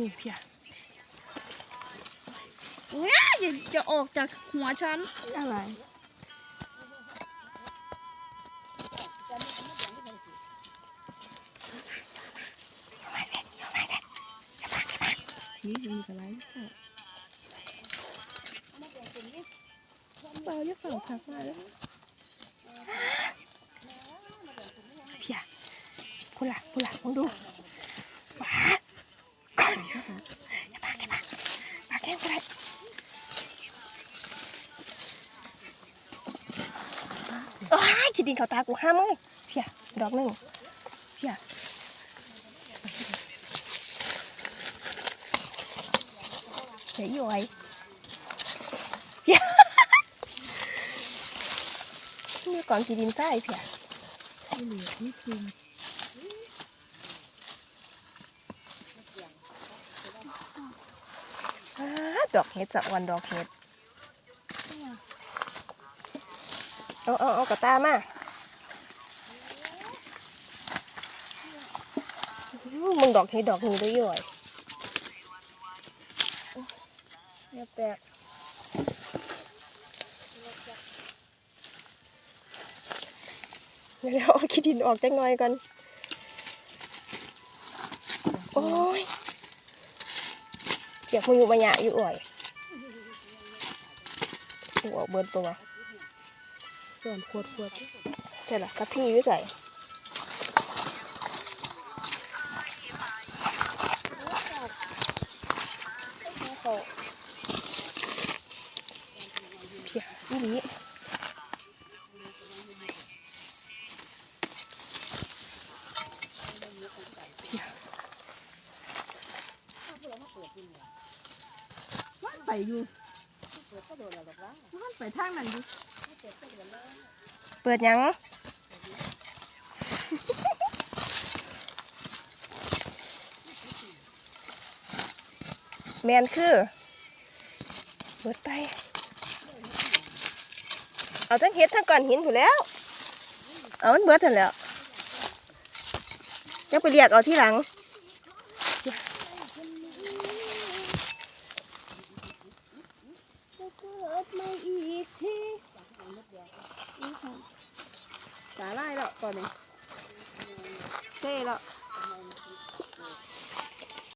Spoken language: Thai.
นี่เพียอุ้ยอย่าจะออกจากหัวฉันอะไรนี่จะมีอะไรสักเปล่าเรียกเปล่าพักมาแล้วเพียคุณล่ะคุณล่ะมองดูว้าก่ อย่าพักอย่าพักอย่าพักพักแค่ก็ได้อ้ยคิดดินเขาตากูห้ามเลยเพียดอกหนึ่งเพียเดี๋ยวอยู่ไว้เพียนี่ก่อนขี้ดินใต้เพียไม่เหลือนี่คืออ้า ดอกเห็ดสะวันดอกเห็ดเอาเอาเอากระตามามึงดอกเห็ดดอกนี้ด้วยย่อยเรียแตกเดี๋ยวเอาขี้ดินออกจังหน่อยก่อน โอ้ย เปียกมือยู่บรรยะอยู่อ่อยหัวเบิร์ดตัวส่วนขวดขวดเดี๋ยวล่ะกะพี่อยู่ใส่เพียอีหลีเพีย มัน ไปอยู่มันไปทางนั้นอยู่เปิดยังแมนคือเบิดไปเอาทั้งเห็ดทั้งก้อนหินถูแล้ว เอามันเบิดทันแล้วยังไปเรียกเอาที่หลัง ไม่อีกทีขสาไล่แล้วก่อนเลยเซ่แล้ว